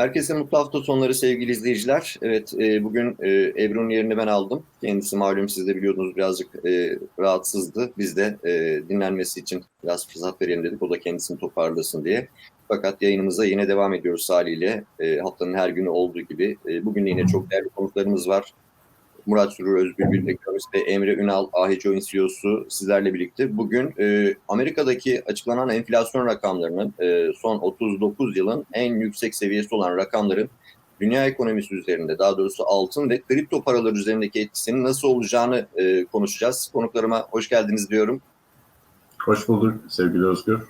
Herkese mutlu hafta sonları sevgili izleyiciler. Evet, e, bugün e, Ebru'nun yerini ben aldım. Kendisi malum siz de biliyordunuz birazcık e, rahatsızdı. Biz de e, dinlenmesi için biraz fırsat verelim dedik. O da kendisini toparlasın diye. Fakat yayınımıza yine devam ediyoruz haliyle. E, haftanın her günü olduğu gibi. E, bugün yine çok değerli konuklarımız var. Murat Sürür Özbülbül ekonomist ve Emre Ünal AHCO'nun CEO'su sizlerle birlikte. Bugün e, Amerika'daki açıklanan enflasyon rakamlarının e, son 39 yılın en yüksek seviyesi olan rakamların dünya ekonomisi üzerinde daha doğrusu altın ve kripto paralar üzerindeki etkisinin nasıl olacağını e, konuşacağız. Konuklarıma hoş geldiniz diyorum. Hoş bulduk sevgili Özgür.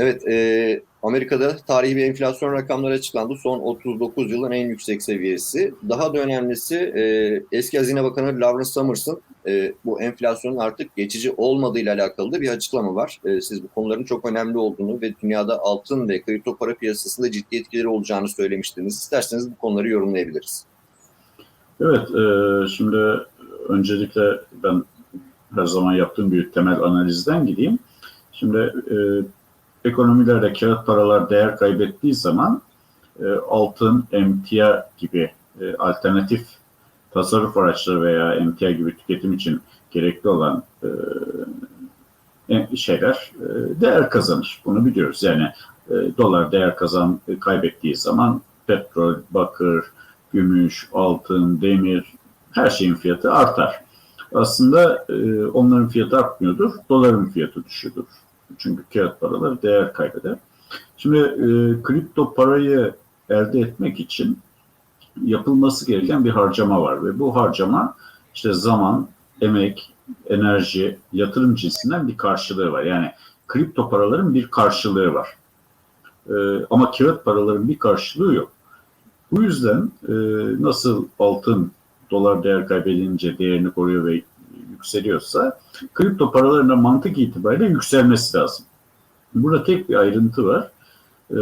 Evet, e, Amerika'da tarihi bir enflasyon rakamları açıklandı. Son 39 yılın en yüksek seviyesi. Daha da önemlisi e, eski Hazine Bakanı Lawrence Summers'ın e, bu enflasyonun artık geçici olmadığıyla alakalı da bir açıklama var. E, siz bu konuların çok önemli olduğunu ve dünyada altın ve kripto para piyasasında ciddi etkileri olacağını söylemiştiniz. İsterseniz bu konuları yorumlayabiliriz. Evet, e, şimdi öncelikle ben her zaman yaptığım bir temel analizden gideyim. Şimdi e, ekonomilerde kağıt paralar değer kaybettiği zaman e, altın, emtia gibi e, alternatif tasarruf araçları veya emtia gibi tüketim için gerekli olan e, şeyler e, değer kazanır. Bunu biliyoruz. Yani e, dolar değer kazan e, kaybettiği zaman petrol, bakır, gümüş, altın, demir her şeyin fiyatı artar. Aslında e, onların fiyatı artmıyordur, doların fiyatı düşüyordur. Çünkü kağıt paraları değer kaybeder. Şimdi e, kripto parayı elde etmek için yapılması gereken bir harcama var ve bu harcama işte zaman, emek, enerji, yatırım cinsinden bir karşılığı var. Yani kripto paraların bir karşılığı var. E, ama kağıt paraların bir karşılığı yok. Bu yüzden e, nasıl altın dolar değer kaybedince değerini koruyor ve yükseliyorsa kripto paralarına mantık itibariyle yükselmesi lazım. Burada tek bir ayrıntı var ee,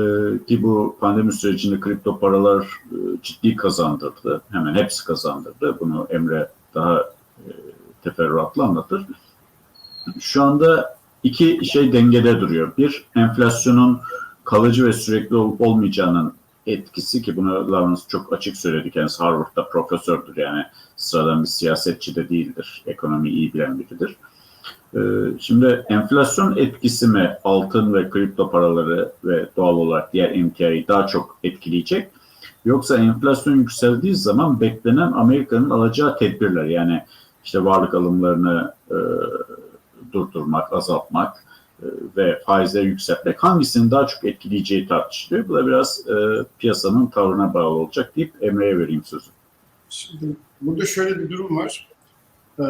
ki bu pandemi sürecinde kripto paralar e, ciddi kazandırdı. Hemen hepsi kazandırdı. Bunu Emre daha e, teferruatlı anlatır. Şu anda iki şey dengede duruyor. Bir, enflasyonun kalıcı ve sürekli olup olmayacağının etkisi ki bunu Lawrence çok açık söyledi. Kendisi Harvard'da profesördür yani sıradan bir siyasetçi de değildir. Ekonomi iyi bilen biridir. Ee, şimdi enflasyon etkisi mi altın ve kripto paraları ve doğal olarak diğer emtiayı daha çok etkileyecek? Yoksa enflasyon yükseldiği zaman beklenen Amerika'nın alacağı tedbirler yani işte varlık alımlarını e, durdurmak, azaltmak, ve faizleri yükseltmek hangisinin daha çok etkileyeceği tartışılıyor. Bu da biraz e, piyasanın tavrına bağlı olacak deyip Emre'ye vereyim sözü. Şimdi burada şöyle bir durum var. Ee,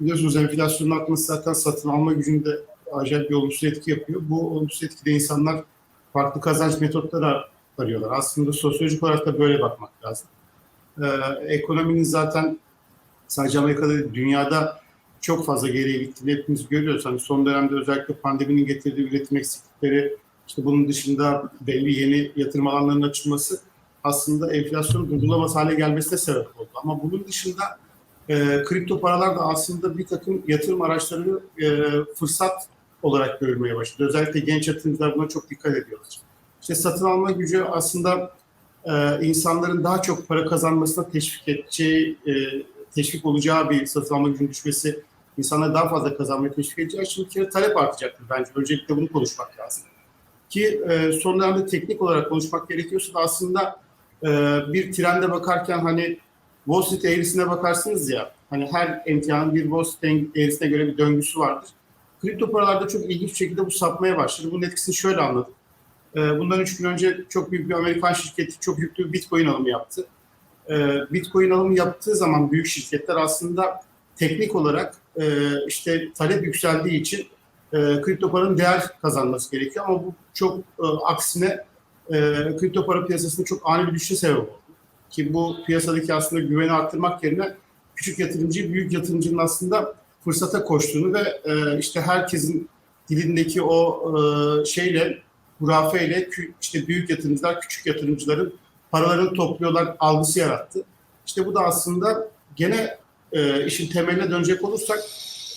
biliyorsunuz enflasyonun artması zaten satın alma gücünde acayip bir olumsuz etki yapıyor. Bu olumsuz etkide insanlar farklı kazanç metotları arıyorlar. Aslında sosyolojik olarak da böyle bakmak lazım. Ee, ekonominin zaten sadece Amerika'da dünyada çok fazla geriye gittiğini hepimiz görüyoruz. Hani son dönemde özellikle pandeminin getirdiği üretim eksiklikleri, işte bunun dışında belli yeni yatırım alanlarının açılması aslında enflasyonun durdurulamaz hale gelmesine sebep oldu. Ama bunun dışında e, kripto paralar da aslında bir takım yatırım araçlarını e, fırsat olarak görülmeye başladı. Özellikle genç yatırımcılar buna çok dikkat ediyorlar. İşte satın alma gücü aslında e, insanların daha çok para kazanmasına teşvik edeceği, e, teşvik olacağı bir satın alma gücünün düşmesi insanları daha fazla kazanmaya teşvik edeceği için bir kere talep artacaktır bence. Öncelikle bunu konuşmak lazım. Ki e, son dönemde teknik olarak konuşmak gerekiyorsa da aslında e, bir trende bakarken hani Wall Street eğrisine bakarsınız ya hani her emtianın bir Wall Street eğrisine göre bir döngüsü vardır. Kripto paralarda çok ilginç bir şekilde bu sapmaya başladı. Bunun etkisini şöyle anladım. E, bundan üç gün önce çok büyük bir Amerikan şirketi çok yüklü bir Bitcoin alımı yaptı. E, Bitcoin alımı yaptığı zaman büyük şirketler aslında teknik olarak e, işte talep yükseldiği için e, kripto paranın değer kazanması gerekiyor ama bu çok e, aksine e, kripto para piyasasında çok ani bir düşüşe sebep oldu. Ki bu piyasadaki aslında güveni arttırmak yerine küçük yatırımcı, büyük yatırımcının aslında fırsata koştuğunu ve e, işte herkesin dilindeki o e, şeyle, hurafeyle işte büyük yatırımcılar, küçük yatırımcıların paralarını topluyorlar algısı yarattı. İşte bu da aslında gene e, işin temeline dönecek olursak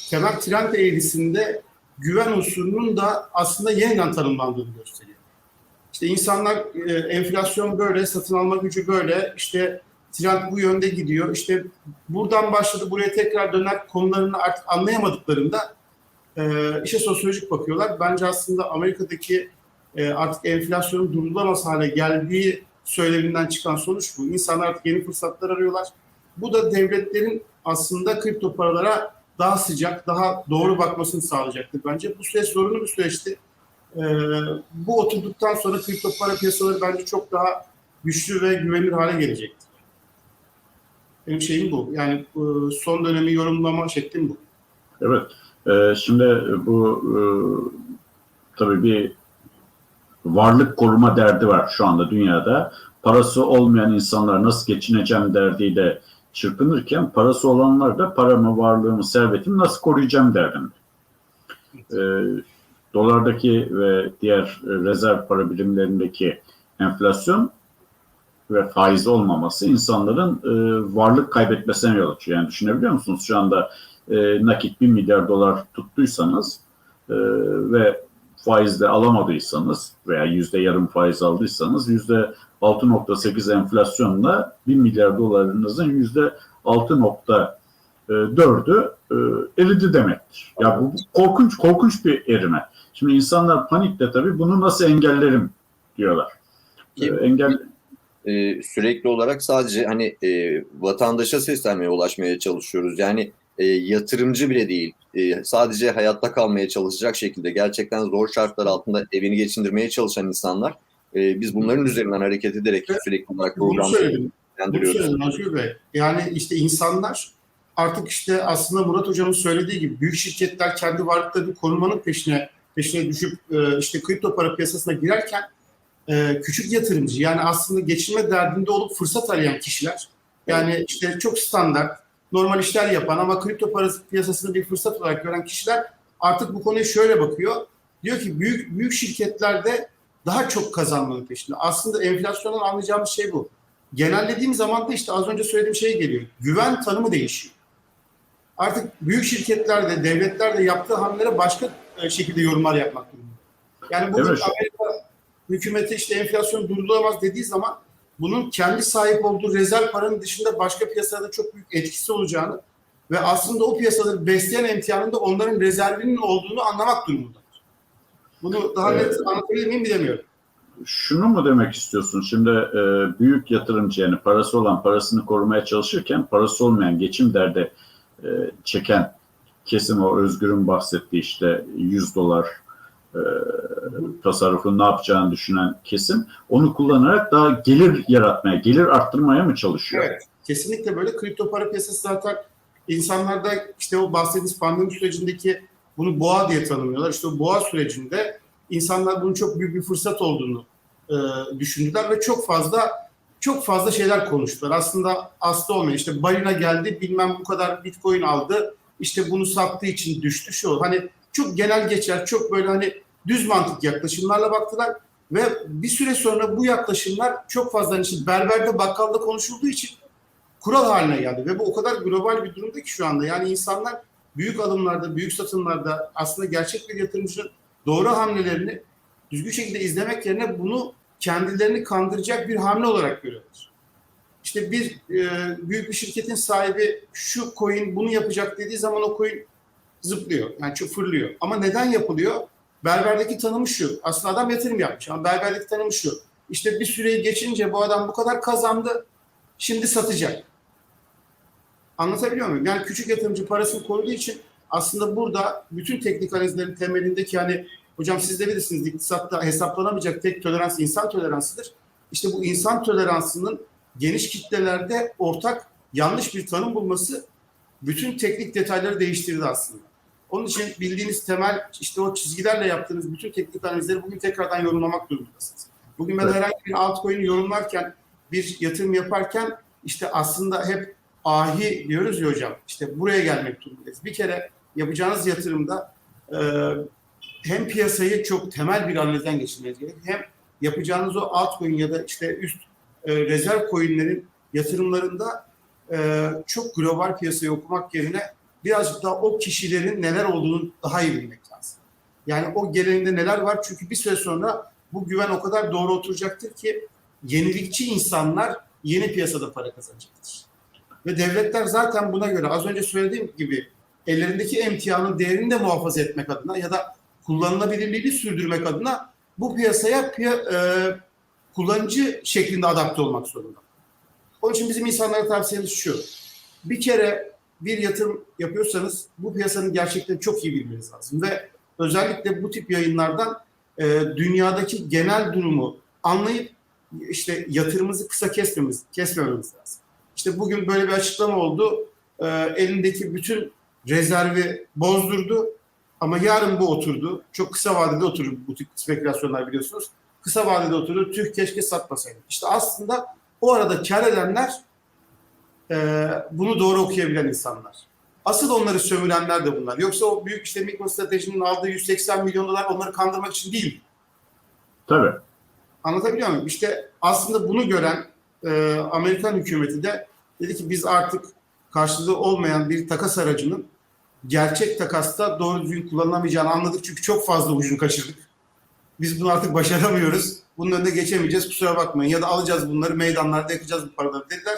temel trend eğrisinde güven unsurunun da aslında yeniden tanımlandığını gösteriyor. İşte insanlar e, enflasyon böyle, satın alma gücü böyle, işte trend bu yönde gidiyor. İşte buradan başladı buraya tekrar döner konularını artık anlayamadıklarında e, işe sosyolojik bakıyorlar. Bence aslında Amerika'daki e, artık enflasyonun durdurulamaz hale geldiği söyleminden çıkan sonuç bu. İnsanlar artık yeni fırsatlar arıyorlar. Bu da devletlerin aslında kripto paralara daha sıcak, daha doğru bakmasını sağlayacaktır bence. Bu süreç zorunlu bir süreçti. Ee, bu oturduktan sonra kripto para piyasaları bence çok daha güçlü ve güvenilir hale gelecektir. Benim şeyim bu. Yani e, son dönemi yorumlama şeklim bu. Evet. Ee, şimdi bu e, tabii bir varlık koruma derdi var şu anda dünyada. Parası olmayan insanlar nasıl geçineceğim derdiyle çırpınırken parası olanlar da paramı, varlığımı, servetimi nasıl koruyacağım derdinde. Ee, dolardaki ve diğer e, rezerv para birimlerindeki enflasyon ve faiz olmaması insanların e, varlık kaybetmesine yol açıyor. Yani düşünebiliyor musunuz? Şu anda e, nakit 1 milyar dolar tuttuysanız e, ve faizle alamadıysanız veya yüzde yarım faiz aldıysanız yüzde 6.8 enflasyonla 1 milyar dolarınızın yüzde 6.4'ü e, eridi demektir. Ya bu korkunç korkunç bir erime. Şimdi insanlar panikle tabii bunu nasıl engellerim diyorlar. E, Ki- engel e, sürekli olarak sadece hani e, vatandaşa seslenmeye ulaşmaya çalışıyoruz. Yani e, yatırımcı bile değil. E, sadece hayatta kalmaya çalışacak şekilde gerçekten zor şartlar altında evini geçindirmeye çalışan insanlar. e, biz bunların üzerinden hareket ederek Evet. sürekli olarak söyledim Nazır Bey. Yani işte insanlar artık işte aslında Murat Hocam'ın söylediği gibi büyük şirketler kendi varlıklarını korumanın peşine peşine düşüp e, işte kripto para piyasasına girerken e, küçük yatırımcı yani aslında geçinme derdinde olup fırsat arayan kişiler yani işte çok standart normal işler yapan ama kripto parası piyasasını bir fırsat olarak gören kişiler artık bu konuya şöyle bakıyor. Diyor ki büyük büyük şirketlerde daha çok kazanmanın peşinde. Aslında enflasyondan anlayacağımız şey bu genellediğim zaman da işte az önce söylediğim şey geliyor. Güven tanımı değişiyor. Artık büyük şirketler de devletler de yaptığı hamlelere başka e, şekilde yorumlar yapmak durumunda. Yani bugün Evet. Amerika hükümeti işte enflasyon durdurulamaz dediği zaman bunun kendi sahip olduğu rezerv paranın dışında başka piyasalarda çok büyük etkisi olacağını ve aslında o piyasaları besleyen emtianın da onların rezervinin olduğunu anlamak durumundadır. Bunu daha net Evet. anlatabilir miyim bilemiyorum. şunu mu demek istiyorsun? Şimdi e, büyük yatırımcı yani parası olan parasını korumaya çalışırken parası olmayan geçim derdi e, çeken kesim o Özgür'ün bahsettiği işte 100 dolar e, tasarrufun ne yapacağını düşünen kesim onu kullanarak daha gelir yaratmaya, gelir arttırmaya mı çalışıyor? Evet. Kesinlikle böyle. Kripto para piyasası zaten insanlarda işte o bahsettiğimiz pandemi sürecindeki bunu boğa diye tanımlıyorlar. İşte o boğa sürecinde insanlar bunun çok büyük bir fırsat olduğunu e, düşündüler ve çok fazla çok fazla şeyler konuştular. Aslında aslı olmayan işte balina geldi bilmem bu kadar bitcoin aldı işte bunu sattığı için düştü şu hani çok genel geçer çok böyle hani düz mantık yaklaşımlarla baktılar ve bir süre sonra bu yaklaşımlar çok fazla hani şimdi berberde bakkalda konuşulduğu için kural haline geldi ve bu o kadar global bir durumda ki şu anda yani insanlar büyük alımlarda, büyük satımlarda aslında gerçek bir yatırımcının doğru hamlelerini düzgün şekilde izlemek yerine bunu kendilerini kandıracak bir hamle olarak görüyorlar. İşte bir e, büyük bir şirketin sahibi şu coin bunu yapacak dediği zaman o coin zıplıyor. Yani çok fırlıyor. Ama neden yapılıyor? Berberdeki tanımı şu. Aslında adam yatırım yapmış ama berberdeki tanımı şu. İşte bir süreyi geçince bu adam bu kadar kazandı. Şimdi satacak. Anlatabiliyor muyum? Yani küçük yatırımcı parasını koruduğu için aslında burada bütün teknik analizlerin temelindeki hani hocam siz de bilirsiniz iktisatta hesaplanamayacak tek tolerans insan toleransıdır. İşte bu insan toleransının geniş kitlelerde ortak yanlış bir tanım bulması bütün teknik detayları değiştirdi aslında. Onun için bildiğiniz temel işte o çizgilerle yaptığınız bütün teknik analizleri bugün tekrardan yorumlamak durumundasınız. Bugün ben Evet. herhangi bir altcoin'i yorumlarken bir yatırım yaparken işte aslında hep ahi diyoruz ya hocam. İşte buraya gelmek durumundayız. Bir kere yapacağınız yatırımda e, hem piyasayı çok temel bir analizden geçirmeniz gerekiyor. Hem yapacağınız o altcoin ya da işte üst e, rezerv coinlerin yatırımlarında e, çok global piyasayı okumak yerine birazcık daha o kişilerin neler olduğunu daha iyi bilmek lazım. Yani o geleneğinde neler var çünkü bir süre sonra bu güven o kadar doğru oturacaktır ki yenilikçi insanlar yeni piyasada para kazanacaktır. Ve devletler zaten buna göre az önce söylediğim gibi ellerindeki emtianın değerini de muhafaza etmek adına ya da kullanılabilirliğini sürdürmek adına bu piyasaya piya- e, kullanıcı şeklinde adapte olmak zorunda. Onun için bizim insanlara tavsiyemiz şu. Bir kere bir yatırım yapıyorsanız bu piyasanın gerçekten çok iyi bilmeniz lazım ve özellikle bu tip yayınlardan e, dünyadaki genel durumu anlayıp işte yatırımımızı kısa kesmemiz, kesmememiz lazım. İşte bugün böyle bir açıklama oldu. E, elindeki bütün rezervi bozdurdu ama yarın bu oturdu. Çok kısa vadede oturur bu tip spekülasyonlar biliyorsunuz. Kısa vadede oturdu. Tüh keşke satmasaydı. İşte aslında o arada kar edenler e, bunu doğru okuyabilen insanlar. Asıl onları sömürenler de bunlar. Yoksa o büyük işte MicroStrategy'nin aldığı 180 milyon dolar onları kandırmak için değil. Tabii. Anlatabiliyor muyum? İşte aslında bunu gören e, Amerikan hükümeti de dedi ki biz artık karşılığı olmayan bir takas aracının gerçek takasta doğru düzgün kullanılamayacağını anladık. Çünkü çok fazla ucunu kaçırdık. Biz bunu artık başaramıyoruz. Bunun önüne geçemeyeceğiz kusura bakmayın. Ya da alacağız bunları meydanlarda yakacağız bu paraları dediler.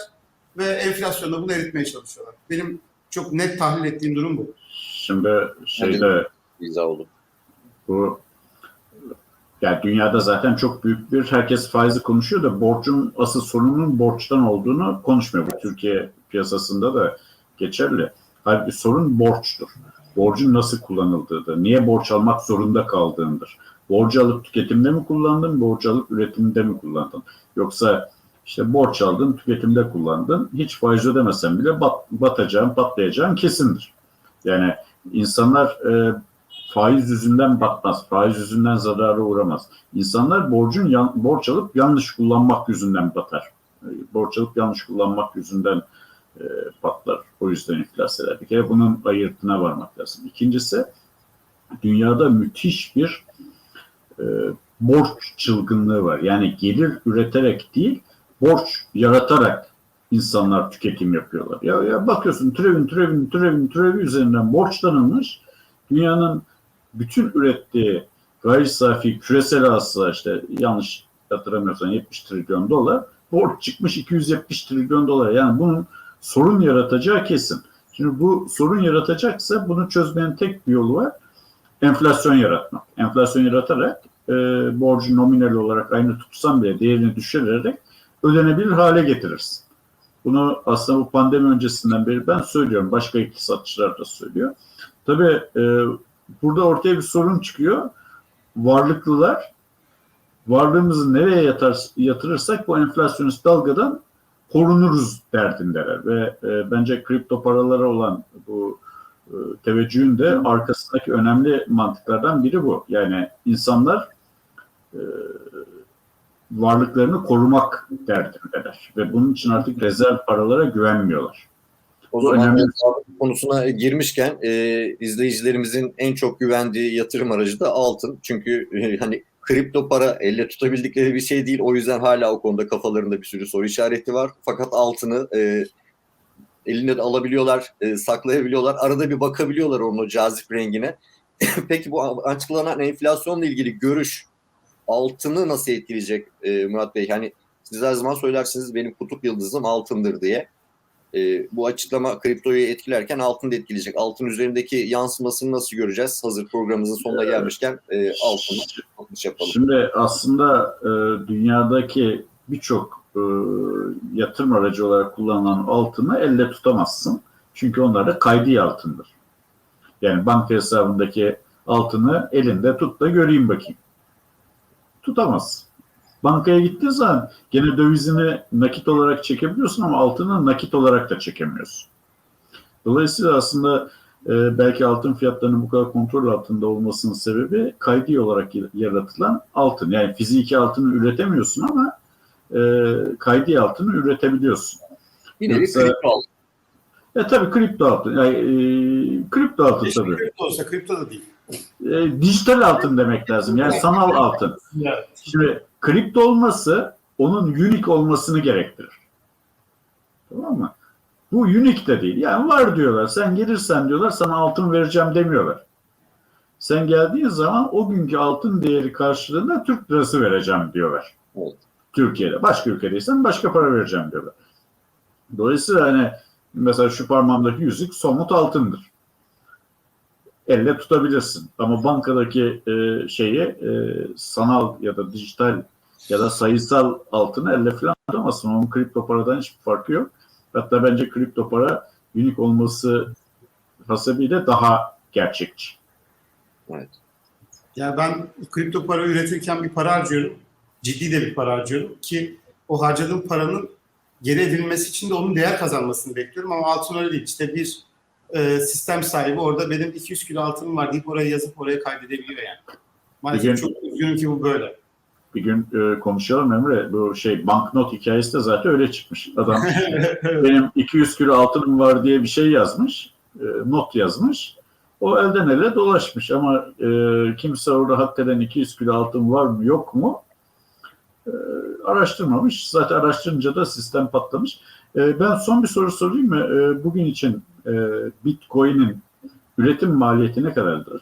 Ve enflasyonda bunu eritmeye çalışıyorlar. Benim çok net tahlil ettiğim durum bu. Şimdi şeyde İzah oldu. bu yani dünyada zaten çok büyük bir herkes faizi konuşuyor da borcun asıl sorunun borçtan olduğunu konuşmuyor. Bu Türkiye piyasasında da geçerli. Halbuki sorun borçtur. Borcun nasıl kullanıldığıdır. Niye borç almak zorunda kaldığındır. Borcu alıp tüketimde mi kullandın, borcu alıp üretimde mi kullandın? Yoksa işte borç aldın, tüketimde kullandın. Hiç faiz ödemesen bile bat, batacağın, patlayacağın kesindir. Yani insanlar e, faiz yüzünden batmaz, faiz yüzünden zarara uğramaz. İnsanlar borcun yan, borç alıp yanlış kullanmak yüzünden batar. E, Borç alıp yanlış kullanmak yüzünden e, patlar. O yüzden iflas eder. Bir kere bunun ayırtına varmak lazım. İkincisi dünyada müthiş bir e, borç çılgınlığı var. Yani gelir üreterek değil, borç yaratarak insanlar tüketim yapıyorlar. Ya, ya bakıyorsun türevin türevin türevin türevi üzerinden borçlanılmış dünyanın bütün ürettiği gayri safi küresel hasıla işte yanlış hatırlamıyorsam 70 trilyon dolar borç çıkmış 270 trilyon dolar. Yani bunun sorun yaratacağı kesin. Şimdi bu sorun yaratacaksa bunu çözmenin tek bir yolu var. Enflasyon yaratmak. Enflasyon yaratarak e, borcu nominal olarak aynı tutsan bile değerini düşürerek ödenebilir hale getirirsin. Bunu aslında bu pandemi öncesinden beri ben söylüyorum. Başka iktisatçılar da söylüyor. Tabii e, burada ortaya bir sorun çıkıyor. Varlıklılar varlığımızı nereye yatar, yatırırsak bu enflasyonist dalgadan korunuruz derdindeler ve e, bence kripto paralara olan bu e, teveccühün de arkasındaki önemli mantıklardan biri bu. Yani insanlar e, varlıklarını korumak derdindeler ve bunun için artık rezerv paralara güvenmiyorlar. O zaman önemli. konusuna girmişken e, izleyicilerimizin en çok güvendiği yatırım aracı da altın. Çünkü e, hani kripto para elle tutabildikleri bir şey değil. O yüzden hala o konuda kafalarında bir sürü soru işareti var. Fakat altını e, eline de alabiliyorlar, e, saklayabiliyorlar. Arada bir bakabiliyorlar onun o cazip rengine. Peki bu açıklanan enflasyonla ilgili görüş altını nasıl etkileyecek e, Murat Bey? Hani siz her zaman söylersiniz benim kutup yıldızım altındır diye. E, bu açıklama kriptoyu etkilerken altını da etkileyecek. Altın üzerindeki yansımasını nasıl göreceğiz? Hazır programımızın sonuna gelmişken e, altını atış yapalım. Şimdi aslında e, dünyadaki birçok e, yatırım aracı olarak kullanılan altını elle tutamazsın. Çünkü onlar da kaydi altındır. Yani banka hesabındaki altını elinde tut da göreyim bakayım. Tutamazsın. Bankaya gittiğin zaman gene dövizini nakit olarak çekebiliyorsun ama altını nakit olarak da çekemiyorsun. Dolayısıyla aslında e, belki altın fiyatlarının bu kadar kontrol altında olmasının sebebi kaydi olarak yaratılan altın. Yani fiziki altını üretemiyorsun ama e, kaydi altını üretebiliyorsun. Nevi Yoksa- kripto altın. E tabii kripto altın. Yani, e, kripto altın Keşke tabii. kripto olsa kripto da değil. E, dijital altın demek lazım. Yani sanal altın. Evet. Şimdi kripto olması onun unique olmasını gerektirir. Tamam mı? Bu unique de değil. Yani var diyorlar. Sen gelirsen diyorlar sana altın vereceğim demiyorlar. Sen geldiğin zaman o günkü altın değeri karşılığında Türk lirası vereceğim diyorlar. Evet. Türkiye'de. Başka ülkedeysen başka para vereceğim diyorlar. Dolayısıyla hani mesela şu parmağımdaki yüzük somut altındır. Elle tutabilirsin. Ama bankadaki e, şeyi e, sanal ya da dijital ya da sayısal altını elle falan tutamazsın. Onun kripto paradan hiçbir farkı yok. Hatta bence kripto para unik olması hasebiyle daha gerçekçi. Yani ben kripto para üretirken bir para harcıyorum. Ciddi de bir para harcıyorum ki o harcadığım paranın geri edilmesi için de onun değer kazanmasını bekliyorum ama altın öyle değil. İşte bir e, sistem sahibi orada benim 200 kilo altınım var deyip oraya yazıp oraya kaydedebiliyor yani. Maalesef Bugün- çok üzgünüm ki bu böyle. Bir gün e, konuşalım Emre. Bu şey banknot hikayesi de zaten öyle çıkmış. Adam benim 200 kilo altınım var diye bir şey yazmış. e, not yazmış. O elden ele dolaşmış ama e, kimse orada hakikaten 200 kilo altın var mı yok mu e, araştırmamış. Zaten araştırınca da sistem patlamış. E, ben son bir soru sorayım mı? E, bugün için e, Bitcoin'in üretim maliyeti ne kadardır?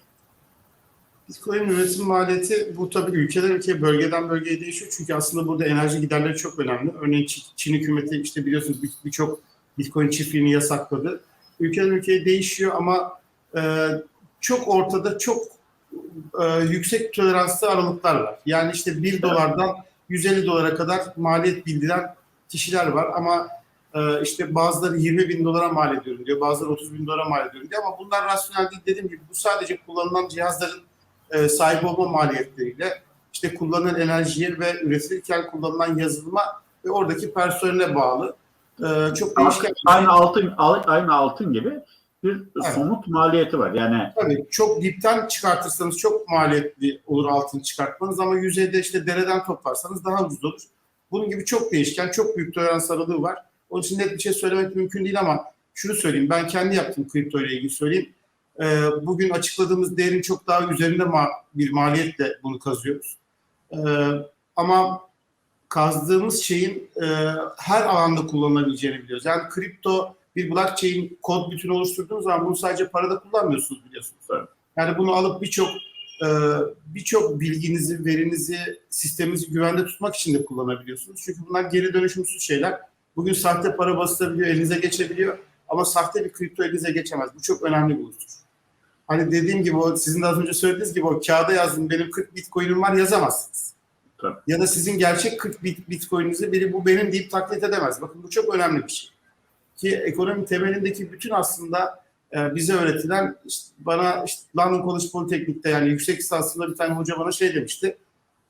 Bitcoin üretim maliyeti bu tabii ülkeden ülkeye, bölgeden bölgeye değişiyor. Çünkü aslında burada enerji giderleri çok önemli. Örneğin Çin, hükümeti işte biliyorsunuz bir- birçok Bitcoin çiftliğini yasakladı. Ülkeden ülkeye değişiyor ama e, çok ortada çok e, yüksek toleranslı aralıklar var. Yani işte 1 dolardan 150 dolara kadar maliyet bildiren kişiler var ama e, işte bazıları 20 bin dolara mal ediyorum diyor, bazıları 30 bin dolara mal ediyorum diyor ama bunlar rasyonel değil dediğim gibi bu sadece kullanılan cihazların e, sahip olma maliyetleriyle işte kullanılan enerjiye ve üretilirken kullanılan yazılıma ve oradaki personele bağlı. E, çok değişken. Aynı altın aynı altın gibi bir Evet. somut maliyeti var. Yani Tabii çok dipten çıkartırsanız çok maliyetli olur altın çıkartmanız ama yüzeyde işte dereden toplarsanız daha ucuz olur. Bunun gibi çok değişken, çok büyük tolerans aralığı var. Onun için net bir şey söylemek mümkün değil ama şunu söyleyeyim. Ben kendi yaptığım kripto ile ilgili söyleyeyim. Ee, bugün açıkladığımız değerin çok daha üzerinde ma- bir maliyetle bunu kazıyoruz. Ee, ama kazdığımız şeyin e, her alanda kullanılabileceğini biliyoruz. Yani kripto bir blockchain kod bütünü oluşturduğunuz zaman bunu sadece parada kullanmıyorsunuz biliyorsunuz. Yani bunu alıp birçok e, birçok bilginizi, verinizi, sisteminizi güvende tutmak için de kullanabiliyorsunuz. Çünkü bunlar geri dönüşümsüz şeyler. Bugün sahte para basılabiliyor, elinize geçebiliyor. Ama sahte bir kripto elinize geçemez. Bu çok önemli bir unsur. Hani dediğim gibi o sizin de az önce söylediğiniz gibi o kağıda yazdım benim 40 bitcoin'im var yazamazsınız. Tabii. Ya da sizin gerçek 40 bit, bitcoin'inizi biri bu benim deyip taklit edemez. Bakın bu çok önemli bir şey. Ki ekonomi temelindeki bütün aslında e, bize öğretilen işte bana işte London College Politeknik'te yani yüksek lisansında bir tane hoca bana şey demişti.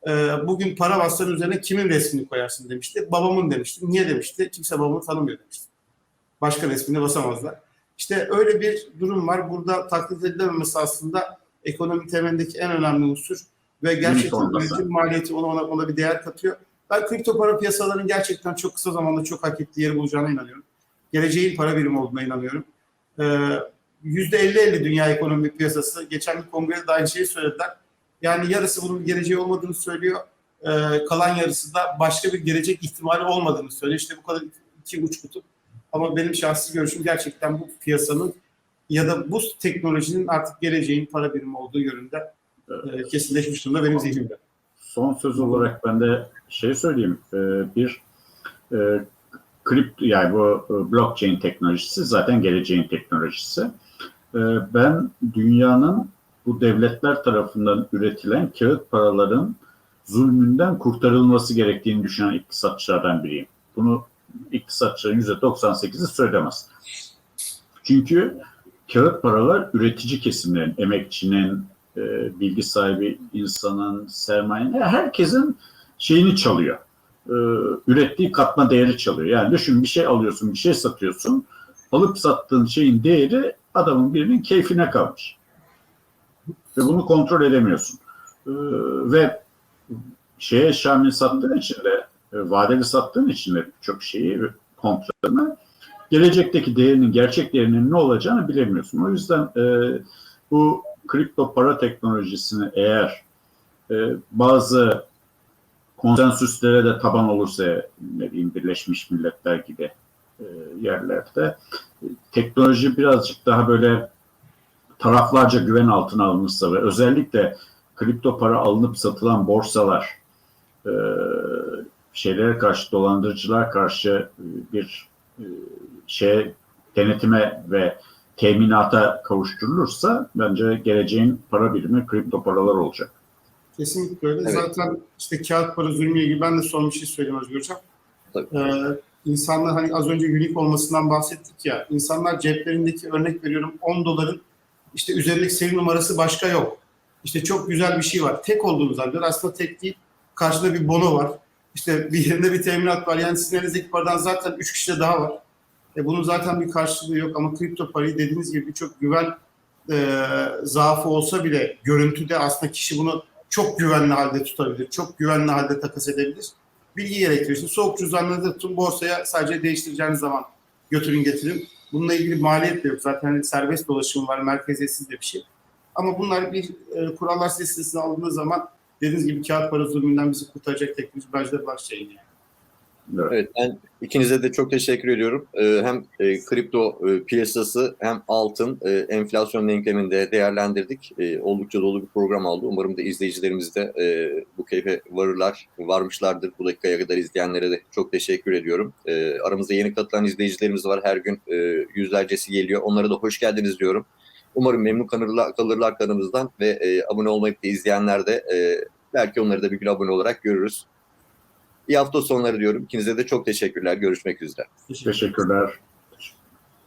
E, bugün para basların üzerine kimin resmini koyarsın demişti. Babamın demişti. Niye demişti? Kimse babamı tanımıyor demişti. Başka resmini basamazlar. İşte öyle bir durum var. Burada taklit edilememesi aslında ekonomi temelindeki en önemli unsur ve gerçekten üretim maliyeti ona, ona, ona bir değer katıyor. Ben kripto para piyasalarının gerçekten çok kısa zamanda çok hak ettiği yeri bulacağına inanıyorum. Geleceğin para birimi olduğuna inanıyorum. Ee, %50-50 dünya ekonomi piyasası. Geçen bir kongrede de aynı şeyi söylediler. Yani yarısı bunun geleceği olmadığını söylüyor. Ee, kalan yarısı da başka bir gelecek ihtimali olmadığını söylüyor. İşte bu kadar iki uç kutup. Ama benim şahsi görüşüm gerçekten bu piyasanın ya da bu teknolojinin artık geleceğin para birimi olduğu yönünde e, kesinleşmiş durumda benim zihnimde. son söz olarak ben de şey söyleyeyim. E, bir e, kripto yani bu e, blockchain teknolojisi zaten geleceğin teknolojisi. E, ben dünyanın bu devletler tarafından üretilen kağıt paraların zulmünden kurtarılması gerektiğini düşünen iktisatçılardan biriyim. Bunu iktisatçıların %98'i söylemez. Çünkü kağıt paralar üretici kesimlerin, emekçinin, e, bilgi sahibi insanın, sermayenin, yani herkesin şeyini çalıyor. E, ürettiği katma değeri çalıyor. Yani düşün bir şey alıyorsun, bir şey satıyorsun. Alıp sattığın şeyin değeri adamın birinin keyfine kalmış. Ve bunu kontrol edemiyorsun. E, ve şeye şamil sattığın için de, e, vadeli sattığın için de çok şeyi kontrolünü gelecekteki değerinin, gerçek değerinin ne olacağını bilemiyorsun. O yüzden e, bu kripto para teknolojisini eğer e, bazı konsensüslere de taban olursa ne bileyim Birleşmiş Milletler gibi e, yerlerde e, teknoloji birazcık daha böyle taraflarca güven altına alınırsa ve özellikle kripto para alınıp satılan borsalar e, şeylere karşı dolandırıcılar karşı e, bir e, şey denetime ve teminata kavuşturulursa bence geleceğin para birimi kripto paralar olacak. Kesinlikle öyle. Evet. Zaten işte kağıt para zulmüyle ilgili ben de son bir şey söyleyeyim Özgür Hocam. Tabii. Ee, insanlar hani az önce unique olmasından bahsettik ya. İnsanlar ceplerindeki örnek veriyorum 10 doların işte üzerindeki seri numarası başka yok. İşte çok güzel bir şey var. Tek olduğunuz halde aslında tek değil. Karşıda bir bono var. İşte bir yerinde bir teminat var. Yani sizin elinizdeki paradan zaten 3 kişi daha var. E bunun zaten bir karşılığı yok ama kripto parayı dediğiniz gibi birçok güven e, zaafı olsa bile görüntüde aslında kişi bunu çok güvenli halde tutabilir, çok güvenli halde takas edebilir. Bilgi gerektiriyor. Soğuk cüzdanları tutun borsaya sadece değiştireceğiniz zaman götürün getirin. Bununla ilgili maliyet de yok. Zaten hani serbest dolaşım var, merkeziyetsiz de bir şey. Ama bunlar bir e, kurallar listesine alındığı zaman dediğiniz gibi kağıt para zulmünden bizi kurtaracak teknoloji bence de başlayın. Yani. Evet. Evet ben ikinize de çok teşekkür ediyorum. Ee, hem e, kripto e, piyasası hem altın e, enflasyon denkleminde değerlendirdik. E, oldukça dolu bir program oldu. Umarım da izleyicilerimiz de e, bu keyfe varırlar, varmışlardır. Bu dakikaya kadar izleyenlere de çok teşekkür ediyorum. E, aramızda yeni katılan izleyicilerimiz var. Her gün e, yüzlercesi geliyor. Onlara da hoş geldiniz diyorum. Umarım memnun kalırlar, kalırlar kanalımızdan ve e, abone olmayıp da izleyenler de e, belki onları da bir gün abone olarak görürüz. İyi hafta sonları diyorum. İkinize de çok teşekkürler. Görüşmek üzere. Teşekkürler.